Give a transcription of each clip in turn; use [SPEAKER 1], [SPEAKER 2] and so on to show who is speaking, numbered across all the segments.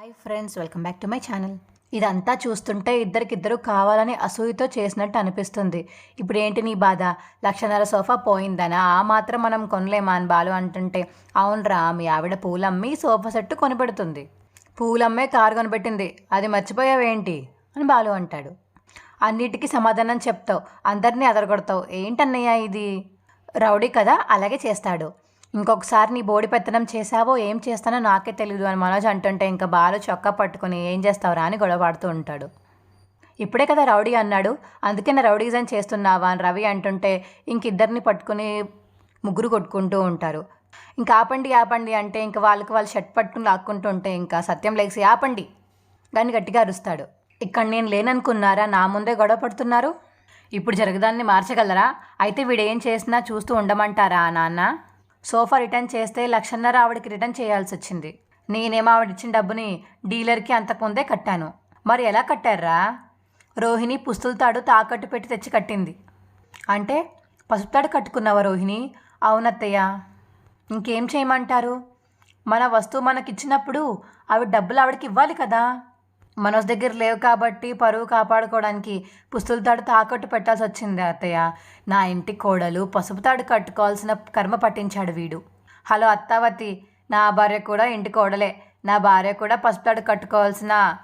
[SPEAKER 1] Hi friends welcome back to my channel ఇదంతా చూస్తుంటే ఇద్దరికిద్దరు కావాలని అసూయతో చేసినట్టు అనిపిస్తుంది. ఇప్పుడు ఏంటి నీ బాధ? లక్షన్నర సోఫా పోయిందనా? ఆ మాత్రం మనం కొనలేమా అని బాలు అంటుంటే అవునరా మీ ఆవిడ పూలమ్మి సోఫా సెట్ కొనిపెడుతుంది. పూలమ్మే కారు కొనిపెట్టింది. అది మర్చిపోయావేంటి? అని బాలు అంటాడు. అన్నిటికీ సమాధానం చెప్తావు. అందరినీ అదరగొడతావు. ఏంటన్నయ్య ఇది? రౌడీ కదా? అలాగే చేస్తాడు. ఇంకొకసారి నీ బోడి పెత్తనం చేసావో ఏం చేస్తానో నాకే తెలియదు అని మనోజ్ అంటుంటే ఇంకా బాలు చొక్కా పట్టుకుని ఏం చేస్తావురా అని గొడవ పడుతూ ఉంటాడు. ఇప్పుడే కదా రౌడీ అన్నాడు. అందుకే నా రౌడీజన్ చేస్తున్నావా అని రవి అంటుంటే ఇంక ఇద్దరిని పట్టుకుని ముగ్గురు కొట్టుకుంటూ ఉంటారు. ఇంకా ఆపండి ఆపండి అంటే ఇంకా వాళ్ళకి వాళ్ళు షర్ట్ పట్టుకుని లాక్కుంటూ ఉంటే ఇంకా సత్యం లేచి ఆపండి దాన్ని గట్టిగా అరుస్తాడు. ఇక్కడ నేను లేననుకున్నారా? నా ముందే గొడవ పడుతున్నారు? ఇప్పుడు జరగదాన్ని మార్చగలరా? అయితే వీడు ఏం చేసినా చూస్తూ ఉండమంటారా నాన్న? సోఫా రిటర్న్ చేస్తే లక్షన్నర ఆవిడకి రిటర్న్ చేయాల్సి వచ్చింది నేనేమో ఆవిడ ఇచ్చిన డబ్బుని డీలర్కి అంతకుముందే కట్టాను. మరి ఎలా కట్టారా రోహిణి పుస్తులతాడు తాకట్టు పెట్టి తెచ్చి కట్టింది. అంటే పసుపుతాడు కట్టుకున్నావా రోహిణి? అవునత్తయ్య. ఇంకేం చేయమంటారు? మన వస్తువు మనకిచ్చినప్పుడు ఆవిడ డబ్బులు ఆవిడకి ఇవ్వాలి కదా. మనోజ్ దగ్గర లేవు కాబట్టి పరువు కాపాడుకోవడానికి పుస్తుల తాడు తాకట్టు పెట్టాల్సి వచ్చింది అత్తయ్య. నా ఇంటి కోడలు పసుపు తాడు కట్టుకోవాల్సిన కర్మ పట్టించాడు వీడు. హలో అత్తావతి నా భార్య కూడా ఇంటి కోడలే. నా భార్య కూడా పసుపు తాడు కట్టుకోవాల్సిన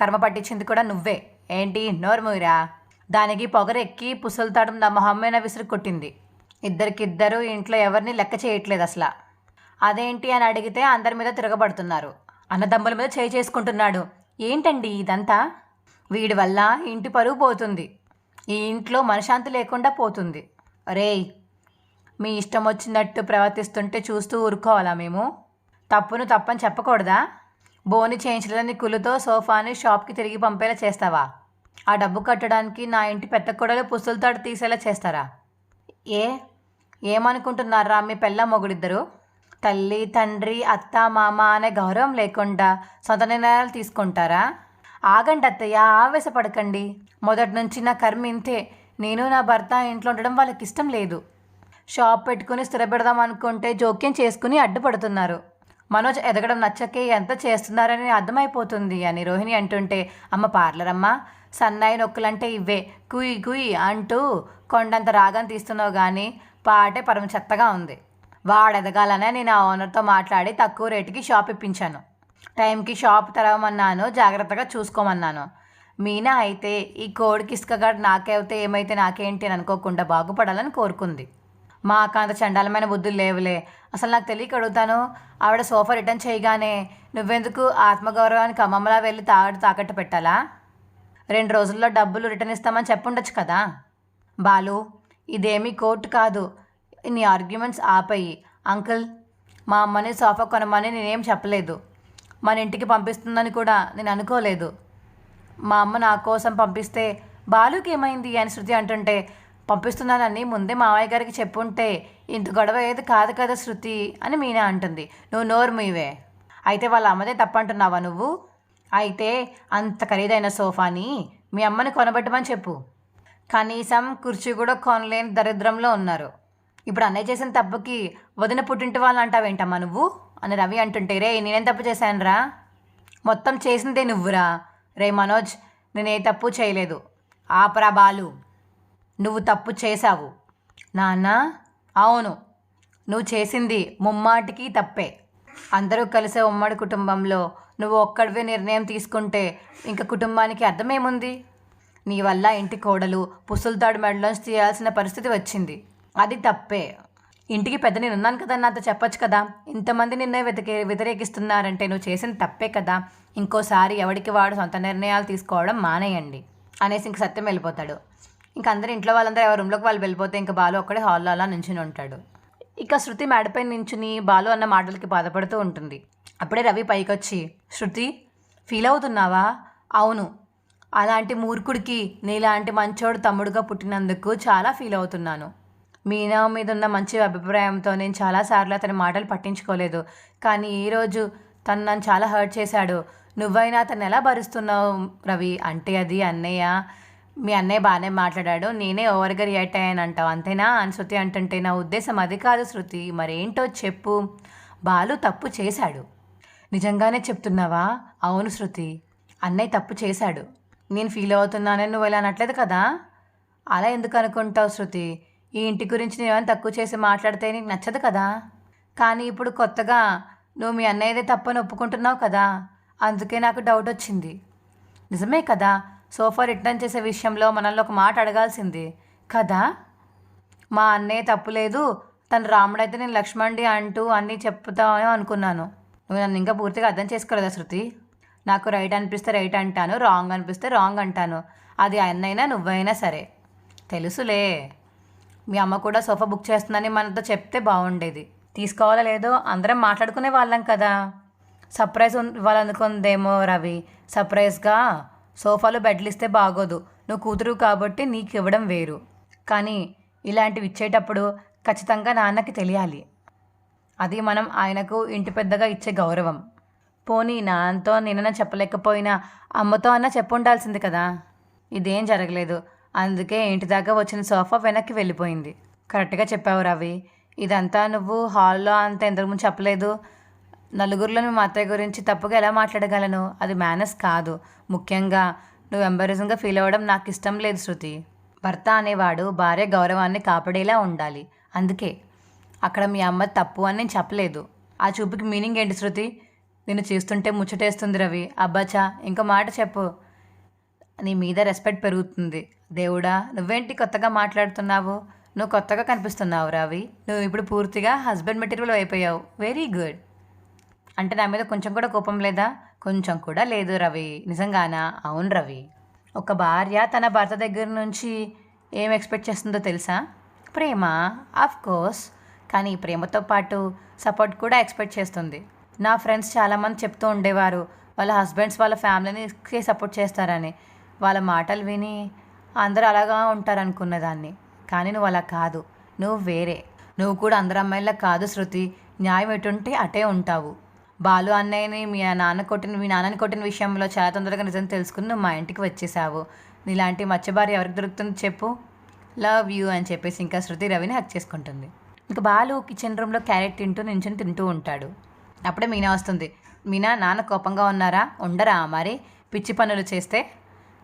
[SPEAKER 1] కర్మ పట్టించింది కూడా నువ్వే. ఏంటి నోర్మూరా దానికి పొగరెక్కి పుసలు నా మొహమ్మైన విసురు కొట్టింది. ఇద్దరికిద్దరు ఇంట్లో ఎవరిని లెక్క చేయట్లేదు అసలు. అదేంటి అని అడిగితే అందరి మీద తిరగబడుతున్నారు. అన్నదమ్ముల మీద చేయి చేసుకుంటున్నాడు. ఏంటండి ఇదంతా? వీడి వల్ల ఇంటి పరువు పోతుంది. ఈ ఇంట్లో మనశాంతి లేకుండా పోతుంది. రేయ్ మీ ఇష్టం వచ్చినట్టు ప్రవర్తిస్తుంటే చూస్తూ ఊరుకోవాలా మేము? తప్పును తప్పని చెప్పకూడదా? బోని చేయించలేని కులుతో సోఫాని షాప్కి తిరిగి పంపేలా చేస్తావా? ఆ డబ్బు కట్టడానికి నా ఇంటి పెద్ద కొడలు పుస్తులతాడు తీసేలా చేస్తారా? ఏ? ఏమనుకుంటున్నారా మీ పెళ్ళ మొగుడిద్దరు? తల్లి తండ్రి అత్త మామ అనే గౌరవం లేకుండా సొంత నిర్ణయాలు తీసుకుంటారా? ఆగండి అత్తయ్య ఆవేశపడకండి. మొదటి నుంచి నా కర్మ ఇంతే. నేను నా భర్త ఇంట్లో ఉండడం వాళ్ళకి ఇష్టం లేదు. షాప్ పెట్టుకుని స్థిరపెడదాం అనుకుంటే జోక్యం చేసుకుని అడ్డుపడుతున్నారు. మనోజ్ ఎదగడం నచ్చకే ఎంత చేస్తున్నారని అర్థమైపోతుంది అని రోహిణి అంటుంటే అమ్మ పార్లర్ సన్నాయి నొక్కులంటే ఇవే కుయ్ కుయ్ అంటూ కొండంత రాగం తీస్తున్నావు కానీ పాటే పరమ చెత్తగా ఉంది. వాడు ఎదగాలనే నేను ఆ ఓనర్తో మాట్లాడి తక్కువ రేటుకి షాప్ ఇప్పించాను. టైంకి షాప్ తెరవమన్నాను జాగ్రత్తగా చూసుకోమన్నాను. మీనా అయితే ఈ కోడికి ఇసుకగాడు నాకేవితే ఏమైతే నాకేంటి అని అనుకోకుండా బాగుపడాలని కోరుకుంది. మా అంత చండాలమైన బుద్ధులు లేవులే. అసలు నాకు తెలియక అడుగుతాను ఆవిడ సోఫా రిటర్న్ చేయగానే నువ్వెందుకు ఆత్మగౌరవానికి అమ్మమ్మలా వెళ్ళి తాగడు తాకట్టు పెట్టాలా? రెండు రోజుల్లో డబ్బులు రిటర్న్ ఇస్తామని చెప్పుండొచ్చు కదా? బాలు ఇదేమీ కోర్టు కాదు. నీ ఆర్గ్యుమెంట్స్ ఆపయి. అంకుల్ మా అమ్మని సోఫా కొనమని నేనేం చెప్పలేదు. మన ఇంటికి పంపిస్తుందని కూడా నేను అనుకోలేదు. మా అమ్మ నా కోసం పంపిస్తే బాలుకి ఏమైంది అని శృతి అంటుంటే పంపిస్తున్నానని ముందే మావయ్య గారికి చెప్పుంటే ఇంత గొడవ ఏది కాదు కదా శృతి అని మీనా అంటుంది. నువ్వు నోరు మీవే అయితే వాళ్ళ అమ్మదే తప్పంటున్నావా నువ్వు? అయితే అంత ఖరీదైన సోఫాని మీ అమ్మని కొనబెట్టమని చెప్పు. కనీసం కుర్చీ కూడా కొనలేని దరిద్రంలో ఉన్నారు. ఇప్పుడు అన్నయ్య చేసిన తప్పుకి వదిన పుట్టింటి వాళ్ళు అంటావేంటమ్మా నువ్వు? అని రవి అంటుంటే రే నేనేం తప్పు చేశానురా? మొత్తం చేసిందే నువ్వురా? రే మనోజ్ నేనే తప్పు చేయలేదు. ఆపరా బాలు. నువ్వు తప్పు చేశావు. నాన్న అవును. నువ్వు చేసింది ముమ్మాటికి తప్పే. అందరూ కలిసే ఉమ్మడి కుటుంబంలో నువ్వు ఒక్కడివే నిర్ణయం తీసుకుంటే ఇంకా కుటుంబానికి అర్థమేముంది? నీ వల్ల ఇంటి కోడలు పుసులతాడు మెడలోంచి తీయాల్సిన పరిస్థితి వచ్చింది. అది తప్పే. ఇంటికి పెద్ద నేను ఉన్నాను కదా నాతో చెప్పొచ్చు కదా. ఇంతమంది నిన్నే వెతికే వ్యతిరేకిస్తున్నారంటే నువ్వు చేసిన తప్పే కదా. ఇంకోసారి ఎవడికి వాడు సొంత నిర్ణయాలు తీసుకోవడం మానేయండి. అనేసి ఇంక సత్యం వెళ్ళిపోతాడు. ఇంక అందరు ఇంట్లో వాళ్ళందరూ ఎవరి రూమ్లోకి వాళ్ళు వెళ్ళిపోతే ఇంక బాలు ఒక్కడే హాల్లో అలా నించుని ఉంటాడు. ఇక శృతి మేడపై నించుని బాలు అన్న మాటలకి బాధపడుతూ ఉంటుంది. అప్పుడే రవి పైకొచ్చి శృతి ఫీల్ అవుతున్నావా? అవును. అలాంటి మూర్ఖుడికి నీలాంటి మంచోడు తమ్ముడుగా పుట్టినందుకు చాలా ఫీల్ అవుతున్నాను. మీనా మీద ఉన్న మంచి అభిప్రాయంతో నేను చాలాసార్లు అతని మాటలు పట్టించుకోలేదు. కానీ ఈరోజు తను నన్ను చాలా హర్ట్ చేశాడు. నువ్వైనా అతను ఎలా భరిస్తున్నావు రవి? అంటే అది అన్నయ్య. మీ అన్నయ్య బాగానే మాట్లాడాడు. నేనే ఓవర్గా రియాక్ట్ అయ్యాను అంటావు అంతేనా? అని శృతి అంటుంటే నా ఉద్దేశం అది కాదు శృతి. మరేంటో చెప్పు. బాలు తప్పు చేశాడు. నిజంగానే చెప్తున్నావా? అవును శృతి. అన్నయ్య తప్పు చేశాడు. నేను ఫీల్ అవుతున్నానని నువ్వు ఇలా అనట్లేదు కదా? అలా ఎందుకు అనుకుంటావు శృతి? ఈ ఇంటి గురించి నేనేమైనా తక్కువ చేసి మాట్లాడితే నీకు నచ్చదు కదా? కానీ ఇప్పుడు కొత్తగా నువ్వు మీ అన్నయ్యదే తప్పని ఒప్పుకుంటున్నావు కదా? అందుకే నాకు డౌట్ వచ్చింది. నిజమే కదా? సోఫా రిటర్న్ చేసే విషయంలో మనల్ని ఒక మాట అడగాల్సింది. కదా? మా అన్నయ్య తప్పు లేదు. తను రాముడైతే నేను లక్ష్మణ్డి అంటూ అన్నీ చెప్తామని అనుకున్నాను. నువ్వు నన్ను ఇంకా పూర్తిగా అర్థం చేసుకోలేదా శృతి? నాకు రైట్ అనిపిస్తే రైట్ అంటాను రాంగ్ అనిపిస్తే రాంగ్ అంటాను. అది అన్నైనా నువ్వైనా సరే. తెలుసులే. మీ అమ్మ కూడా సోఫా బుక్ చేస్తుందని మనతో చెప్తే బాగుండేది. తీసుకోవాలా లేదో అందరం మాట్లాడుకునే వాళ్ళం కదా. సర్ప్రైజ్ ఇవ్వాలనుకుందేమో రవి. సర్ప్రైజ్గా సోఫాలో బెడ్లు ఇస్తే బాగోదు. నువ్వు కూతురు కాబట్టి నీకు ఇవ్వడం వేరు. కానీ ఇలాంటివి ఇచ్చేటప్పుడు ఖచ్చితంగా నాన్నకి తెలియాలి. అది మనం ఆయనకు ఇంటి పెద్దగా ఇచ్చే గౌరవం. పోనీ నాన్నతో నిన్న చెప్పలేకపోయినా అమ్మతో అన్నా చెప్పుండాల్సింది కదా. ఇదేం జరగలేదు. అందుకే ఇంటి దాకా వచ్చిన సోఫా వెనక్కి వెళ్ళిపోయింది. కరెక్ట్గా చెప్పావు రవి. ఇదంతా నువ్వు హాల్లో అంత ఇంతకుముందు చెప్పలేదు. నలుగురిలో మా అత్తయ్య గురించి తప్పుగా ఎలా మాట్లాడగలను? అది మేనస్ కాదు. ముఖ్యంగా నువ్వు ఎంబరేజింగ్గా ఫీల్ అవ్వడం నాకు ఇష్టం లేదు శృతి. భర్త అనేవాడు భార్య గౌరవాన్ని కాపాడేలా ఉండాలి. అందుకే అక్కడ మీ అమ్మ తప్పు అని నేను చెప్పలేదు. ఆ చూపుకి మీనింగ్ ఏంటి శృతి? నేను చూస్తుంటే ముచ్చటేస్తుంది రవి. అబ్బాచా ఇంకో మాట చెప్పు. నీ మీద రెస్పెక్ట్ పెరుగుతుంది. దేవుడా నువ్వేంటి కొత్తగా మాట్లాడుతున్నావు? నువ్వు కొత్తగా కనిపిస్తున్నావు రవి. నువ్వు ఇప్పుడు పూర్తిగా హస్బెండ్ మెటీరియల్ అయిపోయావు. వెరీ గుడ్ అంటే నా మీద కొంచెం కూడా కోపం లేదా? కొంచెం కూడా లేదు రవి. నిజంగానా? అవును రవి. ఒక భార్య తన భర్త దగ్గర నుంచి ఏం ఎక్స్పెక్ట్ చేస్తుందో తెలుసా? ప్రేమ ఆఫ్ కోర్స్ కానీ ప్రేమతో పాటు సపోర్ట్ కూడా ఎక్స్పెక్ట్ చేస్తుంది. నా ఫ్రెండ్స్ చాలామంది చెప్తూ ఉండేవారు వాళ్ళ హస్బెండ్స్ వాళ్ళ ఫ్యామిలీని సపోర్ట్ చేస్తారని. వాళ్ళ మాటలు విని అందరూ అలాగా ఉంటారనుకున్నదాన్ని. కానీ నువ్వు అలా కాదు. నువ్వు వేరే. నువ్వు కూడా అందరు అమ్మాయిలా కాదు శృతి. న్యాయం ఎటుంటే అటే ఉంటావు. బాలు అన్నయ్యని మీ నాన్న కొట్టిన మీ నాన్నని కొట్టిన విషయంలో చాలా తొందరగా నిజం తెలుసుకుని నువ్వు మా ఇంటికి వచ్చేసావు. నీలాంటి మత్స్యభార్య ఎవరికి దొరుకుతుంది చెప్పు. లవ్ యూ అని చెప్పేసి ఇంకా శృతి రవిని హక్ చేసుకుంటుంది. ఇంకా బాలు కిచెన్ రూమ్లో క్యారెట్ తింటూ నించుని తింటూ ఉంటాడు. అప్పుడే మీనా వస్తుంది. మీనా నాన్న కోపంగా ఉన్నారా? ఉండరా మరి? పిచ్చి పనులు చేస్తే?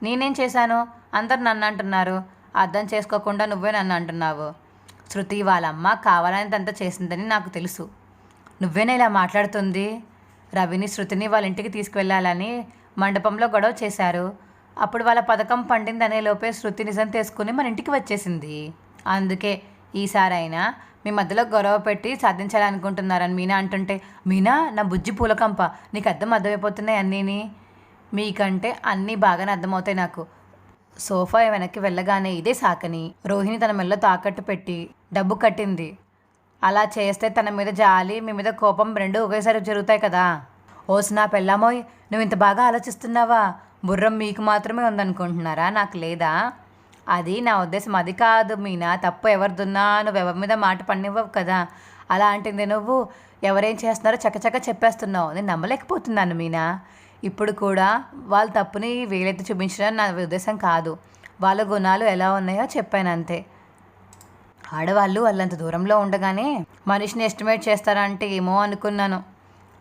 [SPEAKER 1] నేనేం చేశాను? అందరు నన్ను అంటున్నారు అర్థం చేసుకోకుండా నువ్వే నన్ను అంటున్నావు శృతి వాళ్ళమ్మ కావాలని అంతా చేసిందని నాకు తెలుసు. నువ్వేనా ఇలా మాట్లాడుతుంది? రవిని శృతిని వాళ్ళ ఇంటికి తీసుకువెళ్ళాలని మండపంలో గొడవ చేశారు. అప్పుడు వాళ్ళ పథకం పండిందనే లోపే శృతి నిజం తీసుకుని మన ఇంటికి వచ్చేసింది. అందుకే ఈసారైనా మీ మధ్యలో గొడవ పెట్టి సాధించాలనుకుంటున్నారని మీనా అంటుంటే మీనా నా బుజ్జి పూలకంప నీకు అర్థం అర్థమైపోతున్నాయి అన్నీని? మీకంటే అన్నీ బాగానే అర్థమవుతాయి నాకు. సోఫా వెనక్కి వెళ్ళగానే ఇదే సాకని. రోహిణి తన మెల్ల తాకట్టు పెట్టి డబ్బు కట్టింది. అలా చేస్తే తన మీద జాలి మీ మీద కోపం రెండు ఒకేసారి జరుగుతాయి కదా. ఓసి నా పెళ్ళామోయ్ నువ్వు ఇంత బాగా ఆలోచిస్తున్నావా? బుర్రం మీకు మాత్రమే ఉందనుకుంటున్నారా? నాకు లేదా? అది నా ఉద్దేశం. అది కాదు మీనా తప్పు ఎవరిదున్నా నువ్వు ఎవరి మీద మాట పన్నివ్వవు కదా. అలాంటిది నువ్వు. ఎవరేం చేస్తున్నారో చక్కచక్క చెప్పేస్తున్నావు. నేను నమ్మలేకపోతున్నాను మీనా. ఇప్పుడు కూడా వాళ్ళ తప్పుని వేలెత్తి చూపించడం నా ఉద్దేశం కాదు. వాళ్ళ గుణాలు ఎలా ఉన్నాయో చెప్పాను అంతే. ఆడవాళ్ళు వాళ్ళంత దూరంలో ఉండగానే మనిషిని ఎస్టిమేట్ చేస్తారంటే ఏమో అనుకున్నాను.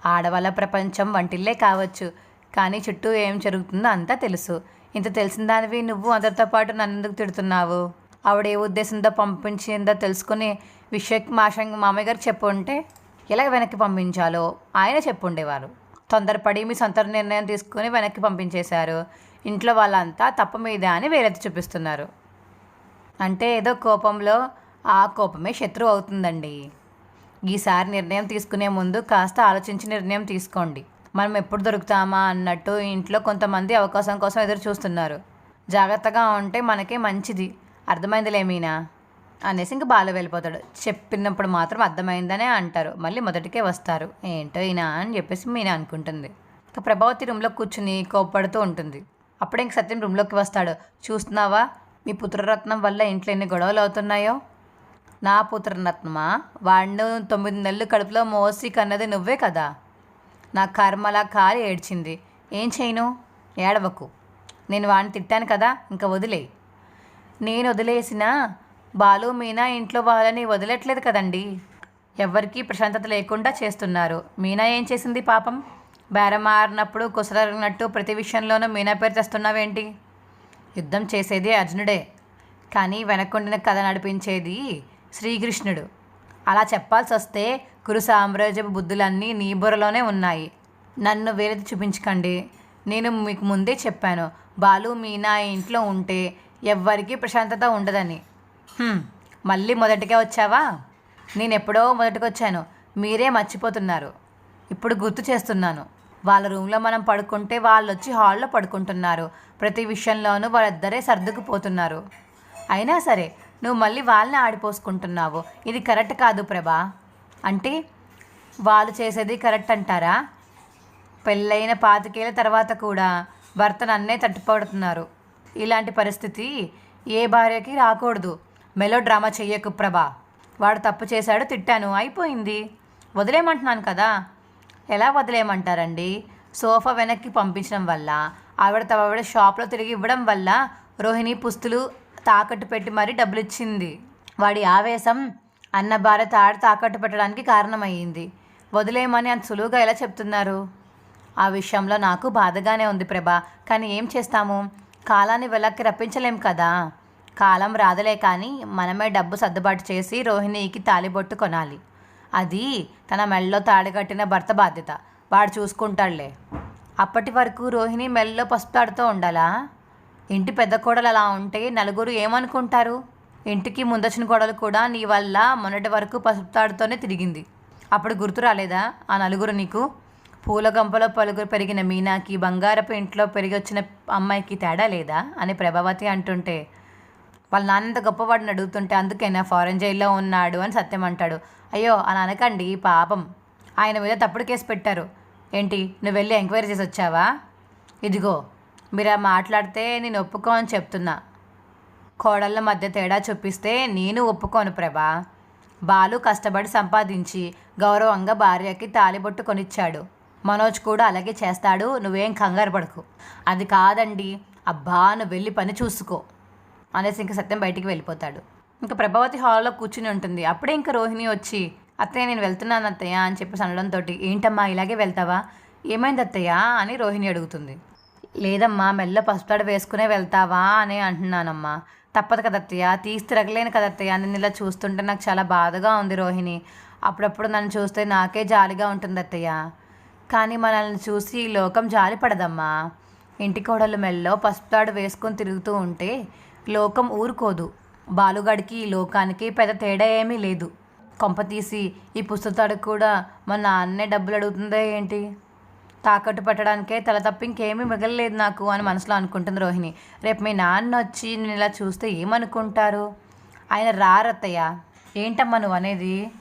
[SPEAKER 1] ఆడవాళ్ళ ప్రపంచం వంటిల్లే కావచ్చు కానీ చుట్టూ ఏం జరుగుతుందో అంతా తెలుసు. ఇంత తెలిసిన దానివి నువ్వు అందరితో పాటు నన్ను ఎందుకు తిడుతున్నావు? ఆవిడ ఏ ఉద్దేశంతో పంపించిందో తెలుసుకుని విషయం మాషంగ్ మామయ్య గారు చెప్పు ఉంటే ఎలా వెనక్కి పంపించాలో ఆయన చెప్పుండేవారు తొందరపడి మీ సొంత నిర్ణయం తీసుకుని వెనక్కి పంపించేశారు. ఇంట్లో వాళ్ళంతా తప్పు మీద అని వేరెత్తి చూపిస్తున్నారు. అంటే ఏదో కోపంలో ఆ కోపమే శత్రువు అవుతుందండి. ఈసారి నిర్ణయం తీసుకునే ముందు కాస్త ఆలోచించి నిర్ణయం తీసుకోండి. మనం ఎప్పుడు దొరుకుతామా అన్నట్టు ఇంట్లో కొంతమంది అవకాశం కోసం ఎదురు చూస్తున్నారు జాగ్రత్తగా ఉంటే మనకే మంచిది. అర్థమైందిలేమీనా అనేసి ఇంక బాలు వెళ్ళిపోతాడు. చెప్పినప్పుడు మాత్రం అర్థమైందనే అంటారు. మళ్ళీ మొదటికే వస్తారు. ఏంటో ఈయన అని చెప్పేసి మీనా అనుకుంటుంది. ఇక ప్రభావతి రూమ్లో కూర్చుని కోప్పడుతూ ఉంటుంది. అప్పుడే ఇంక సత్యం రూమ్లోకి వస్తాడు. చూస్తున్నావా? మీ పుత్రరత్నం వల్ల ఇంట్లో ఎన్ని గొడవలు అవుతున్నాయో? నా పుత్రరత్నమా? వాడిని తొమ్మిది నెలలు కడుపులో మోసి కన్నది నువ్వే కదా? నా కర్మలా కాలి ఏడ్చింది. ఏం చేయను? ఏడవకు. నేను వాడిని తిట్టాను కదా? ఇంకా వదిలేయి. నేను వదిలేసినా బాలు మీనా ఇంట్లో వాళ్ళని వదిలట్లేదు కదండి. ఎవరికీ ప్రశాంతత లేకుండా చేస్తున్నారు. మీనా ఏం చేసింది పాపం? బేరం ఆరినప్పుడు కుసరగినట్టు ప్రతి విషయంలోనూ మీనా పేరు తెస్తున్నావేంటి? యుద్ధం చేసేది అర్జునుడే. కానీ వెనకుండిన కథ నడిపించేది శ్రీకృష్ణుడు. అలా చెప్పాల్సి వస్తే కురు సామ్రాజ్యపు బుద్ధులన్నీ నీ బుర్రలోనే ఉన్నాయి. నన్ను వేరేది చూపించకండి. నేను మీకు ముందే చెప్పాను. బాలు మీనా ఇంట్లో ఉంటే ఎవ్వరికీ ప్రశాంతత ఉండదని. మళ్ళీ మొదటిగా వచ్చావా? నేను ఎప్పుడో మొదటికి వచ్చాను మీరే మర్చిపోతున్నారు. ఇప్పుడు గుర్తు చేస్తున్నాను. వాళ్ళ రూమ్లో మనం పడుకుంటే వాళ్ళు వచ్చి హాల్లో పడుకుంటున్నారు. ప్రతి విషయంలోనూ వాళ్ళిద్దరే సర్దుకుపోతున్నారు. అయినా సరే నువ్వు మళ్ళీ వాళ్ళని ఆడిపోసుకుంటున్నావు. ఇది కరెక్ట్ కాదు ప్రభా. అంటే వాళ్ళు చేసేది కరెక్ట్ అంటారా? పెళ్ళైన పాతికేళ్ళ తర్వాత కూడా భర్త నన్నే తట్టుపడుతున్నారు ఇలాంటి పరిస్థితి ఏ భార్యకి రాకూడదు. మెలో డ్రామా చెయ్యకు ప్రభా. వాడు తప్పు చేశాడు తిట్టాను అయిపోయింది. వదిలేయమంటున్నాను కదా. ఎలా వదిలేయమంటారండి? సోఫా వెనక్కి పంపించడం వల్ల ఆవిడ తవిడ షాప్లో తిరిగి ఇవ్వడం వల్ల రోహిణి పుస్తులు తాకట్టు పెట్టి మరీ డబ్బులు ఇచ్చింది వాడి ఆవేశం అన్న భార్య తాడు తాకట్టు పెట్టడానికి కారణమయ్యింది. వదిలేయమని అంత సులువుగా ఎలా చెప్తున్నారు? ఆ విషయంలో నాకు బాధగానే ఉంది ప్రభా. కానీ ఏం చేస్తాము? కాలాన్ని వెనక్కి రప్పించలేం కదా. కాలం రాదులే కానీ మనమే డబ్బు సర్దుబాటు చేసి రోహిణికి తాలిబొట్టు కొనాలి. అది తన మెళ్ళలో తాడికట్టిన భర్త బాధ్యత. వాడు చూసుకుంటాడులే. అప్పటి వరకు రోహిణి మెళ్ళలో పసుపుతాడుతూ ఉండాలా? ఇంటి పెద్ద కోడలు అలా ఉంటే నలుగురు ఏమనుకుంటారు? ఇంటికి ముందొచ్చిన కోడలు కూడా నీ వల్ల మొన్నటి వరకు పసుపుతాడుతోనే తిరిగింది. అప్పుడు గుర్తు రాలేదా ఆ నలుగురు నీకు? పూల గంపలో పలుగురు పెరిగిన మీనాకి బంగారపు ఇంట్లో పెరిగి వచ్చిన అమ్మాయికి తేడా లేదా? అని ప్రభావతి అంటుంటే వాళ్ళ నాన్న ఎంత గొప్పవాడిని అడుగుతుంటే అందుకేనా ఫారెన్ జైల్లో ఉన్నాడు అని సత్యం అంటాడు. అయ్యో అని అనకండి పాపం. ఆయన మీద తప్పుడు కేసు పెట్టారు. ఏంటి నువ్వు వెళ్ళి ఎంక్వైరీ చేసి వచ్చావా? ఇదిగో మీరు మాట్లాడితే నేను ఒప్పుకో అని చెప్తున్నా. కోడళ్ళ మధ్య తేడా చూపిస్తే నేను ఒప్పుకోను ప్రభా. బాలు కష్టపడి సంపాదించి గౌరవంగా భార్యకి తాలిబొట్టు కొనిచ్చాడు. మనోజ్ కూడా అలాగే చేస్తాడు నువ్వేం కంగారు పడకు. అది కాదండి. అబ్బా నువ్వు వెళ్ళి పని చూసుకో. అనేసి ఇంకా సత్యం బయటికి వెళ్ళిపోతాడు. ఇంకా ప్రభావతి హాల్లో కూర్చుని ఉంటుంది. అప్పుడే ఇంకా రోహిణి వచ్చి అత్తయ్య నేను వెళ్తున్నాను అత్తయ్య అని చెప్పేసి అనడంతో ఏంటమ్మా ఇలాగే వెళ్తావా? ఏమైంది అత్తయ్య? అని రోహిణి అడుగుతుంది. లేదమ్మా మెల్ల పసుపుతాడు వేసుకునే వెళ్తావా? అని అంటున్నానమ్మా. తప్పదు కదా అత్తయ్య తీసి తిరగలేను కదా అత్తయ్య నేను ఇలా చూస్తుంటే నాకు చాలా బాధగా ఉంది రోహిణి. అప్పుడప్పుడు నన్ను చూస్తే నాకే జాలిగా ఉంటుంది అత్తయ్య. కానీ మనల్ని చూసి ఈ లోకం జాలి పడదమ్మా ఇంటి కోడలు మెల్లో పసుపుతాడు వేసుకొని తిరుగుతూ ఉంటే లోకం ఊరుకోదు. బాలుగాడికి ఈ లోకానికి పెద్ద తేడా ఏమీ లేదు. కొంప తీసి ఈ పుస్తకాడు కూడా మా నాన్నే డబ్బులు అడుగుతుందా ఏంటి? తాకట్టు పెట్టడానికే తల తప్ప ఇంకేమీ మిగలలేదు నాకు అని మనసులో అనుకుంటుంది రోహిణి. రేపు మీ నాన్న వచ్చి నేను ఇలా చూస్తే ఏమనుకుంటారు? ఆయన రారత్తయ్య. ఏంటమ్మా నువ్వు అనేది?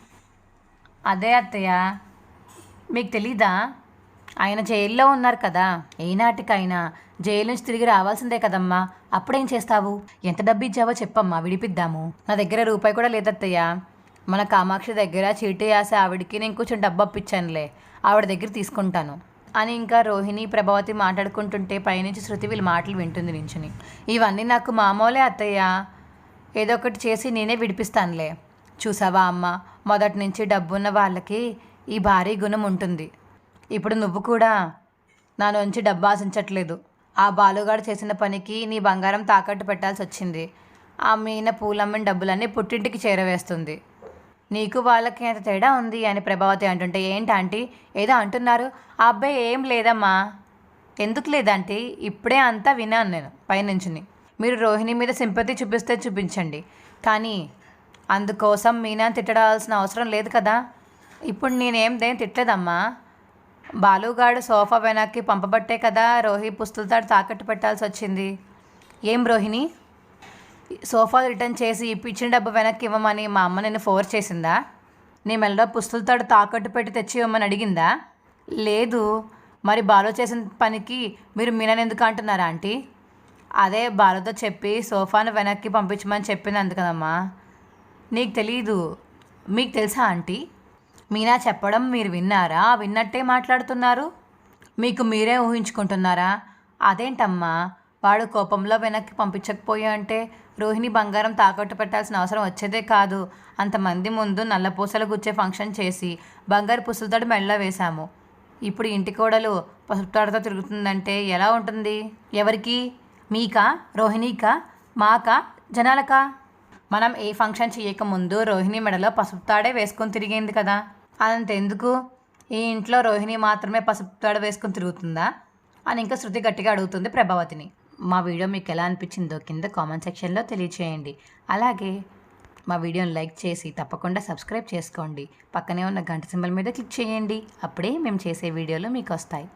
[SPEAKER 1] అదే అత్తయ్య. మీకు తెలీదా? ఆయన జైల్లో ఉన్నారు కదా. ఏనాటికైనా జైలు నుంచి తిరిగి రావాల్సిందే కదమ్మా. అప్పుడేం చేస్తావు? ఎంత డబ్బు ఇచ్చావో చెప్పమ్మా విడిపిద్దాము. నా దగ్గర రూపాయి కూడా లేదత్తయ్యా. మన కామాక్షి దగ్గర చీటీ ఆశ ఆవిడికి నేను కొంచెం డబ్బు అప్పించానులే ఆవిడ దగ్గర తీసుకుంటాను. అని ఇంకా రోహిణి ప్రభావతి మాట్లాడుకుంటుంటే పైనుంచి శృతి వీళ్ళ మాటలు వింటుంది నించుని. ఇవన్నీ నాకు మామూలే అత్తయ్య. ఏదో ఒకటి చేసి నేనే విడిపిస్తానులే. చూసావా అమ్మ? మొదటి నుంచి డబ్బున్న వాళ్ళకి ఈ భారీ గుణం ఉంటుంది. ఇప్పుడు నువ్వు కూడా నా నుంచి డబ్బు ఆశించట్లేదు. ఆ బాలుగాడు చేసిన పనికి నీ బంగారం తాకట్టు పెట్టాల్సి వచ్చింది. ఆ మీన పూలమ్మిన డబ్బులన్నీ పుట్టింటికి చేరవేస్తుంది. నీకు వాళ్ళకి ఎంత తేడా ఉంది అని ప్రభావతి అంటుంటే ఏంటి ఆంటీ? ఏదో అంటున్నారు. ఆ అబ్బాయి ఏం లేదమ్మా. ఎందుకు లేదంటీ? ఇప్పుడే అంతా విన్నాను నేను పైనుంచిని. మీరు రోహిణి మీద సింపతి చూపిస్తే చూపించండి. కానీ అందుకోసం మీనా తిట్టడాల్సిన అవసరం లేదు కదా. ఇప్పుడు నేనేం దేని తిట్టలేదమ్మా. బాలుగాడు సోఫా వెనక్కి పంపబట్టే కదా రోహి పుస్తలతాడు తాకట్టు పెట్టాల్సి వచ్చింది. ఏం రోహిణి? సోఫా రిటర్న్ చేసి ఇప్పించిన డబ్బు వెనక్కి ఇవ్వమని మా అమ్మ నిన్ను ఫోర్స్ చేసిందా? నీ మెల్లో పుస్తలతాడు తాకట్టు పెట్టి తెచ్చి ఇవ్వమని అడిగిందా? లేదు. మరి బాలు చేసిన పనికి మీరు మీనని ఎందుకు అంటున్నారా ఆంటీ? అదే బాలుతో చెప్పి సోఫాను వెనక్కి పంపించమని చెప్పింది అందుకదమ్మా. నీకు తెలీదు. మీకు తెలుసా ఆంటీ? మీనా చెప్పడం మీరు విన్నారా? విన్నట్టే మాట్లాడుతున్నారు? మీకు మీరే ఊహించుకుంటున్నారా? అదేంటమ్మా? వాడు కోపంలో వెనక్కి పంపించకపోయా అంటే రోహిణి బంగారం తాకట్టు పెట్టాల్సిన అవసరం వచ్చేదే కాదు. అంతమంది ముందు నల్లపూసలు గుచ్చే ఫంక్షన్ చేసి బంగారు పుసులతోటి మెళ్ళ వేశాము. ఇప్పుడు ఇంటి కోడలు పసుపుతాడుతో తిరుగుతుందంటే ఎలా ఉంటుంది? ఎవరికి? మీకా? రోహిణీకా? మాకా? జనాలకా? మనం ఏ ఫంక్షన్ చేయకముందు రోహిణి మెడలో పసుపు తాడే వేసుకొని తిరిగింది కదా. అదంతెందుకు? ఈ ఇంట్లో రోహిణి మాత్రమే పసుపు తాడు వేసుకుని తిరుగుతుందా? అని ఇంకా శృతి గట్టిగా అడుగుతుంది ప్రభావతిని. మా వీడియో మీకు ఎలా అనిపించిందో కింద కామెంట్ సెక్షన్లో తెలియచేయండి. అలాగే మా వీడియోని లైక్ చేసి తప్పకుండా సబ్స్క్రైబ్ చేసుకోండి. పక్కనే ఉన్న గంట సింబల్ మీద క్లిక్ చేయండి. అప్పుడే మేము చేసే వీడియోలు మీకు వస్తాయి.